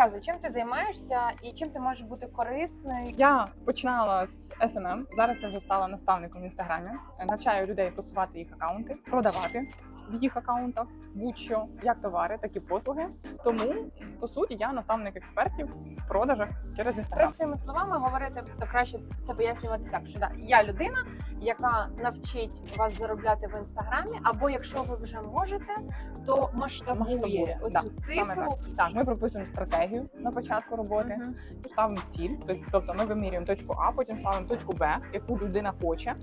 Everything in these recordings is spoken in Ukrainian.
Розказуй, чим ти займаєшся і чим ти можеш бути корисний. Я починала з SNM, Зараз я вже стала наставником в інстаграмі. Навчаю людей просувати їх акаунти, продавати в їх акаунтах будь-що як товари, так і послуги. Тому по суті я наставник експертів в продажах через інстаграм. Простими словами говорити, то краще це пояснювати так, що да, я людина, яка навчить вас заробляти в інстаграмі, або якщо ви вже можете, то масштабує, Масштабує, оцю да, цифру. саме Так, ми прописуємо стратегію на початку роботи. Мгм. ставимо ціль, тобто ми вимірюємо точку А, потім ставимо точку Б, яку людина хоче.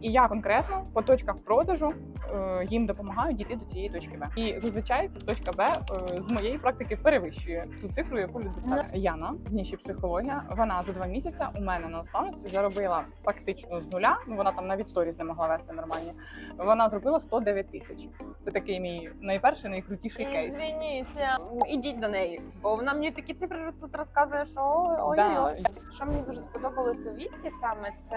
І я конкретно по точках продажу е, їм допомагаю дійти до цієї точки Б. І зазвичай ця точка Б е, з моєї практики перевищує ту цифру, яку люди ставлять. Яна, в ніші психологія, вона за два місяці у мене на наставниці заробила фактично з нуля. Ну вона там навіть сторіс не могла вести нормальні. Вона зробила 109 тисяч. Це такий мій найперший, найкрутіший кейс. Извиніться, ідіть до неї, бо вона мені такі цифри тут розказує, що ой Да. ой. Що мені дуже сподобалось у віці саме, це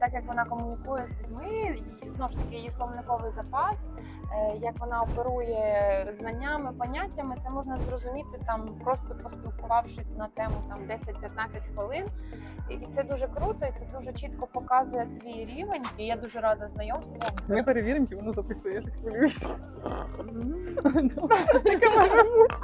так як вона комунікує з людьми, і знову ж таки її словниковий запас, як вона оперує знаннями, поняттями, це можна зрозуміти там, просто поспілкувавшись на тему там 10-15 хвилин. І це дуже круто, і це дуже чітко показує твій рівень. І я дуже рада знайомству. Ми перевіримо, чи воно записує я щось хвилююся. М. Таке може бути.